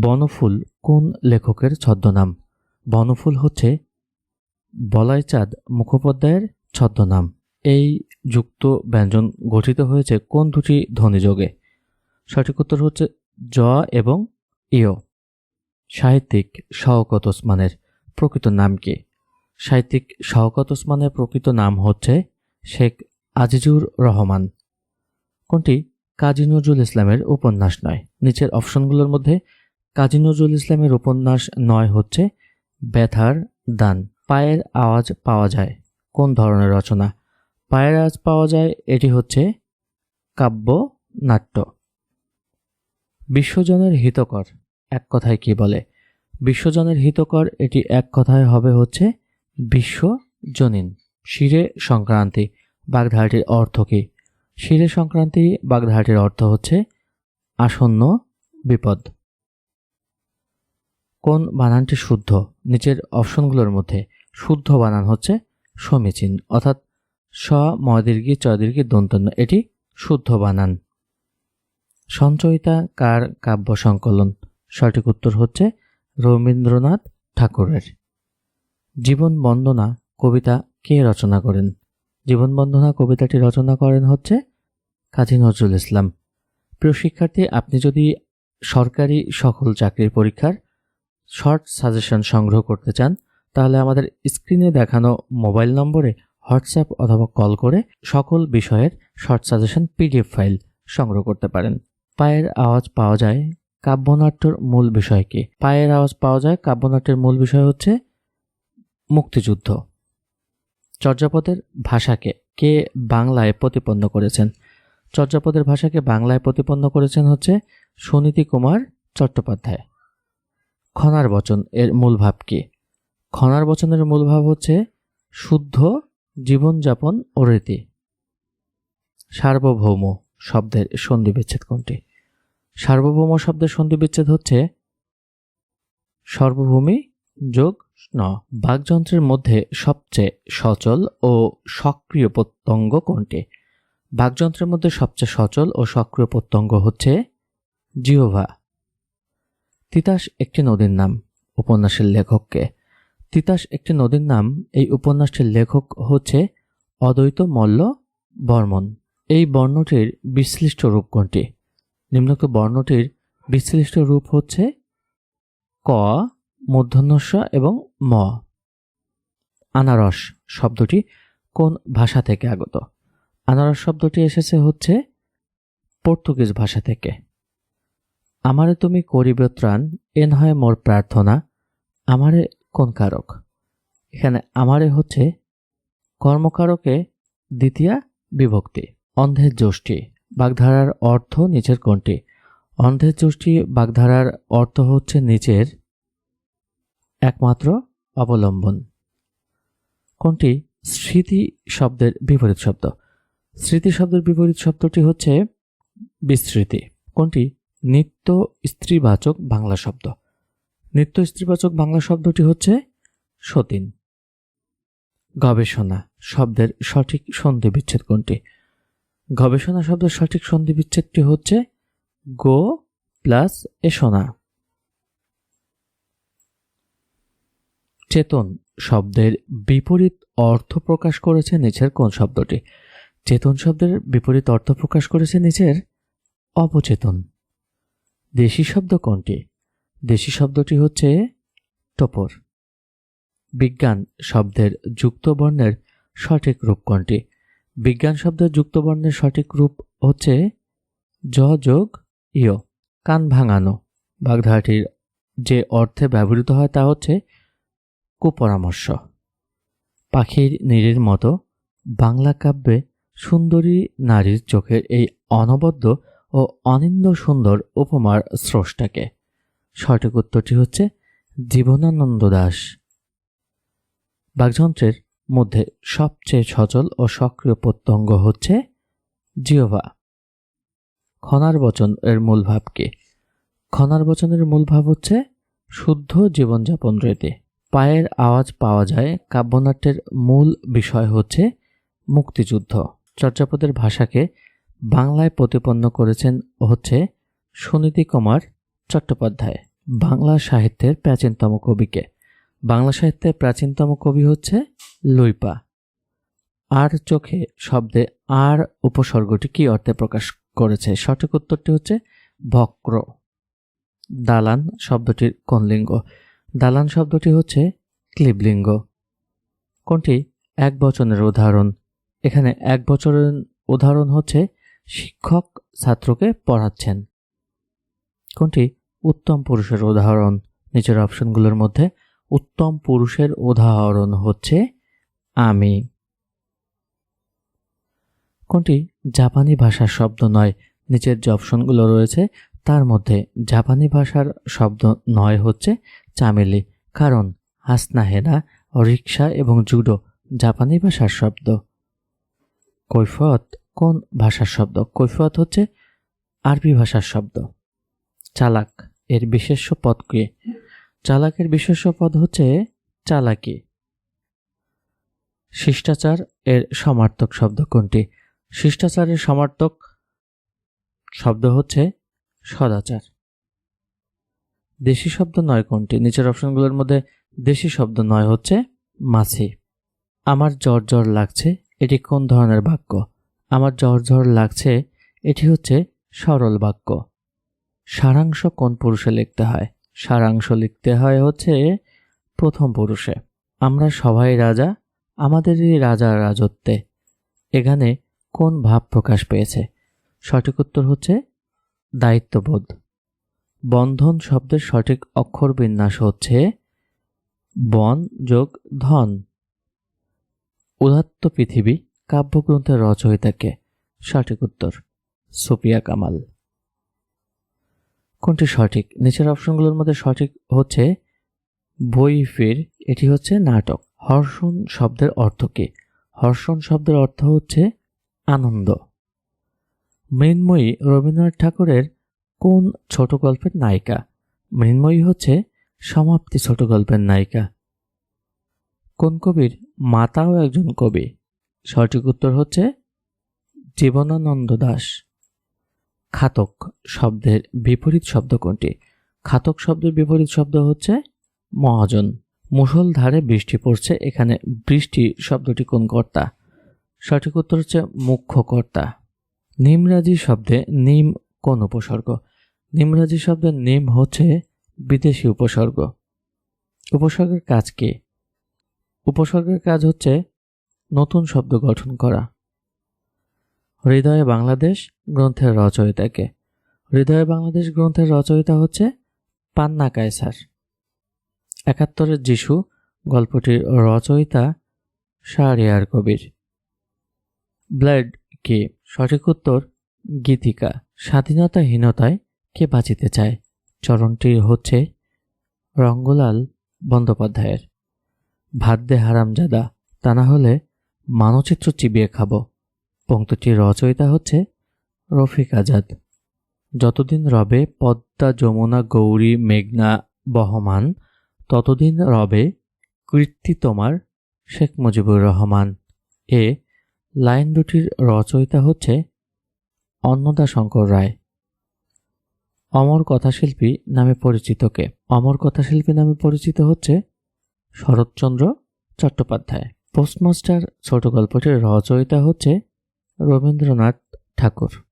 বনফুল কোন লেখকের ছদ্মনাম? বনফুল হচ্ছে বলাইচাঁদ মুখোপাধ্যায়ের ছদ্মনাম। এই যুক্ত ব্যঞ্জন গঠিত হয়েছে কোন দুটি ধ্বনিযোগে সঠিক উত্তর হচ্ছে জ এবং ইয় সাহিত্যিক শওকত ওসমানের প্রকৃত নাম কি? সাহিত্যিক শওকত ওসমানের প্রকৃত নাম হচ্ছে শেখ আজিজুর রহমান। কোনটি কাজী নজরুল ইসলামের উপন্যাস নয়? নিচের অপশনগুলোর মধ্যে কাজী নজরুল ইসলামের উপন্যাস নয় হচ্ছে ব্যথার দান। পায়ের আওয়াজ পাওয়া যায়। কোন ধরনের রচনা? পায়ের আওয়াজ পাওয়া যায়, এটি হচ্ছে কাব্য নাট্য বিশ্বজনের হিতকর, এক কথায় কি বলে? বিশ্বজনের হিতকর, এটি এক কথায় হবে হচ্ছে বিশ্বজনীন। শিরে সংক্রান্তি, বাগধারাটির অর্থ কি? শিরে সংক্রান্তি, বাগধারাটির অর্থ হচ্ছে আসন্ন বিপদ। কোন বানানটি শুদ্ধ? নিচের অপশনগুলোর মধ্যে শুদ্ধ বানান হচ্ছে সমীচীন, অর্থাৎ স মদীর্ঘী চদীর্ঘী দন্তন্য এটি শুদ্ধ বানান। সঞ্চয়িতা কার কাব্য সংকলন? সঠিক উত্তর হচ্ছে রবীন্দ্রনাথ ঠাকুরের। জীবন বন্দনা কবিতা কে রচনা করেন? জীবন বন্দনা কবিতাটি রচনা করেন হচ্ছে কাজী নজরুল ইসলাম। প্রিয় শিক্ষার্থী, আপনি যদি সরকারি সকল চাকরির পরীক্ষার শর্ট সাজেশন সংগ্রহ করতে চান, তাহলে আমাদের স্ক্রিনে দেখানো মোবাইল নম্বরে হোয়াটসঅ্যাপ অথবা কল করে সকল বিষয়ের শর্ট সাজেশন পিডিএফ ফাইল সংগ্রহ করতে পারেন। পায়ের আওয়াজ পাওয়া যায় কাব্যনাট্যর মূল বিষয় কি পায়ের আওয়াজ পাওয়া যায় কাব্যনাট্যের মূল বিষয় হচ্ছে মুক্তিযুদ্ধ। চর্যাপদের ভাষাকে কে বাংলায় প্রতিপন্ন করেছেন? চর্যাপদের ভাষাকে বাংলায় প্রতিপন্ন করেছেন হচ্ছে সুনীতি কুমার চট্টোপাধ্যায়। খনার বচন এর মূল ভাব কি? খনার বচনের মূল ভাব হচ্ছে শুদ্ধ জীবনযাপন ও রীতি। সার্বভৌম শব্দের সন্ধি বিচ্ছেদ কোনটি? সার্বভৌম শব্দের সন্ধি বিচ্ছেদ হচ্ছে সর্বভূমি যোগ ন। বাকযন্ত্রের মধ্যে সবচেয়ে সচল ও সক্রিয় প্রত্যঙ্গ কোনটি? বাকযন্ত্রের মধ্যে সবচেয়ে সচল ও সক্রিয় প্রত্যঙ্গ হচ্ছে জিওভা তিতাস একটি নদীর নাম, উপন্যাসের লেখককে। তিতাস একটি নদীর নাম, এই উপন্যাসটির লেখক হচ্ছে অদ্বৈত মল্ল বর্মন। এই বর্ণটির বিশ্লিষ্ট রূপ কোনটি? নিম্নোক্ত বর্ণটির বিশ্লিষ্ট রূপ হচ্ছে ক মূর্ধন্যস্ব এবং ম। আনারস শব্দটি কোন ভাষা থেকে আগত? আনারস শব্দটি এসেছে হচ্ছে পর্তুগিজ ভাষা থেকে। আমারে তুমি করিব ত্রাণ, এন হয় মোর প্রার্থনা, আমারে কোন কারক? এখানে আমারে হচ্ছে কর্মকারকে দ্বিতীয়া বিভক্তি, অন্ধের যষ্টি, বাগধারার অর্থ নিচের কোনটি? অন্ধের যষ্টি, বাগধারার অর্থ হচ্ছে নিচের একমাত্র অবলম্বন। কোনটি? স্মৃতি শব্দের বিপরীত শব্দ। স্মৃতি শব্দের বিপরীত শব্দটি হচ্ছে বিস্মৃতি কোনটি? নিত্য স্ত্রীবাচক বাংলা শব্দ। নিত্য স্ত্রীবাচক বাংলা শব্দটি হচ্ছে সতীন। গবেষণা শব্দের সঠিক সন্ধি বিচ্ছেদ কোনটি? গবেষণা শব্দের সঠিক সন্ধি বিচ্ছেদটি হচ্ছে গো প্লাস এসোনা। চেতন শব্দের বিপরীত অর্থ প্রকাশ করেছে নিচের কোন শব্দটি? চেতন শব্দের বিপরীত অর্থ প্রকাশ করেছে নিচের অবচেতন। দেশি শব্দ কোনটি? দেশি শব্দটি হচ্ছে টপর। বিজ্ঞান শব্দের যুক্ত বর্ণের সঠিক রূপ কোনটি? বিজ্ঞান শব্দের যুক্ত বর্ণের সঠিক রূপ হচ্ছে জ যোগ ইয় কান ভাঙানো। বাগধারাটির যে অর্থে ব্যবহৃত হয় তা হচ্ছে কুপরামর্শ। পাখির নীড়ের মতো বাংলা কাব্যে সুন্দরী নারীর চোখের এই অনবদ্য ও অনিন্দ সুন্দর উপমার স্রষ্টাকে। সঠিক উত্তরটি হচ্ছে জীবনানন্দ দাস। বাগযন্ত্রের মধ্যে সবচেয়ে সচল ও সক্রিয় প্রত্যঙ্গ হচ্ছে জিওভা খনার বচন এর মূল ভাব কি? খনার বচনের মূল ভাব হচ্ছে শুদ্ধ জীবনযাপন রীতি। পায়ের আওয়াজ পাওয়া যায়, কাব্যনাট্যের মূল বিষয় হচ্ছে মুক্তিযুদ্ধ। চর্যাপদের ভাষাকে বাংলায় প্রতিপন্ন করেছেন হচ্ছে সুনীতি কুমার চট্টোপাধ্যায়, বাংলা সাহিত্যের প্রাচীনতম কবিকে। বাংলা সাহিত্যের প্রাচীনতম কবি হচ্ছে লুইপা। আর চোখে শব্দে আর উপসর্গটি কি অর্থে প্রকাশ করেছে? সঠিক উত্তরটি হচ্ছে ভক্র দালান শব্দটির কোন লিঙ্গ? দালান শব্দটি হচ্ছে ক্লিবলিঙ্গ। কোনটি? এক বচনের উদাহরণ। এখানে এক বছরের উদাহরণ হচ্ছে শিক্ষক ছাত্রকে পড়াচ্ছেন। কোনটি? উত্তম পুরুষের উদাহরণ। নিচের অপশনগুলোর মধ্যে উত্তম পুরুষের উদাহরণ হচ্ছে আমি। কোনটি? জাপানি ভাষার শব্দ নয়। নিচের যে অপশনগুলো রয়েছে, তার মধ্যে জাপানি ভাষার শব্দ নয় হচ্ছে চামেলি। কারণ হাসনা হেনা রিক্সা এবং জুডো জাপানি ভাষার শব্দ। কৈফত কোন ভাষার শব্দ? কৈফত হচ্ছে আরবি ভাষার শব্দ। চালাক এর বিশেষ্য পদ কি? চালাকের বিশেষ্য পদ হচ্ছে চালাকি। শিষ্টাচার এর সমার্থক শব্দ কোনটি? শিষ্টাচারের সমার্থক শব্দ হচ্ছে সদাচার। দেশি শব্দ নয় কোনটি? নিচের অপশনগুলোর মধ্যে দেশি শব্দ নয় হচ্ছে মাছি। আমার জ্বর জ্বর লাগছে, এটি কোন ধরনের বাক্য? আমার জ্বর জ্বর লাগছে, এটি হচ্ছে সরল বাক্য। সারাংশ কোন পুরুষে লিখতে হয়? সারাংশ লিখতে হয় হচ্ছে প্রথম পুরুষে। আমরা সবাই রাজা, আমাদেরই রাজা রাজত্বে। এখানে কোন ভাব প্রকাশ পেয়েছে? সঠিক উত্তর হচ্ছে দায়িত্ববোধ। বন্ধন শব্দের সঠিক অক্ষর বিন্যাস হচ্ছে বন যোগ ধন। উদাত্ত পৃথিবী কাব্যগ্রন্থের রচয়িতাকে সঠিক উত্তর সুপিয়া কামাল। কোনটি সঠিক? নিচের অপশনগুলোর মধ্যে সঠিক হচ্ছে বই ফির, এটি হচ্ছে নাটক। হর্ষণ শব্দের অর্থ কি? হর্ষণ শব্দের অর্থ হচ্ছে আনন্দ। মৃন্ময়ী রবীন্দ্রনাথ ঠাকুরের কোন ছোট গল্পের নায়িকা? মৃন্ময়ী হচ্ছে সমাপ্তি ছোট গল্পের নায়িকা। কোন কবির? মাতাও একজন কবি। সঠিক উত্তর হচ্ছে জীবনানন্দ দাস। খাতক শব্দের বিপরীত শব্দ কোনটি? খাতক শব্দের বিপরীত শব্দ হচ্ছে মহাজন। মুষলধারে বৃষ্টি পড়ছে, এখানে বৃষ্টি শব্দটি কোন কর্তা? সঠিক উত্তর হচ্ছে মুখ্য কর্তা। নিমরাজি শব্দে নিম কোন উপসর্গ? নিমরাজি শব্দের নিম হচ্ছে বিদেশি উপসর্গ। উপসর্গের কাজ কি? উপসর্গের কাজ হচ্ছে নতুন শব্দ গঠন করা। হৃদয়ে বাংলাদেশ, গ্রন্থের রচয়িতাকে। হৃদয়ে বাংলাদেশ, গ্রন্থের রচয়িতা হচ্ছে পান্না কায়সার। একাত্তরের যিশু, গল্পটির রচয়িতা শাহরিয়ার কবির। ব্লাড কে সঠিক উত্তর? গীতিকা। স্বাধীনতাহীনতায় কে বাঁচিতে চায়? চরণটি হচ্ছে রঙ্গলাল বন্দ্যোপাধ্যায়ের। ভাদ্যে হারামজাদা, তা না হলে মানচিত্র চিবিয়ে খাব। পঙ্ক্তিটির রচয়িতা হচ্ছে রফিক আজাদ। যতদিন রবে পদ্মা যমুনা গৌরী মেঘনা বহমান, ততদিন রবে কীর্তি তোমার শেখ মুজিবুর রহমান। এ লাইন দুটির রচয়িতা হচ্ছে অন্নদা শঙ্কর রায়। অমর কথাশিল্পী নামে পরিচিত কে? অমর কথাশিল্পী নামে পরিচিত হচ্ছে শরৎচন্দ্র চট্টোপাধ্যায়। পোস্টমাস্টার ছোট গল্পটির রচয়িতা হচ্ছে রবীন্দ্রনাথ ঠাকুর।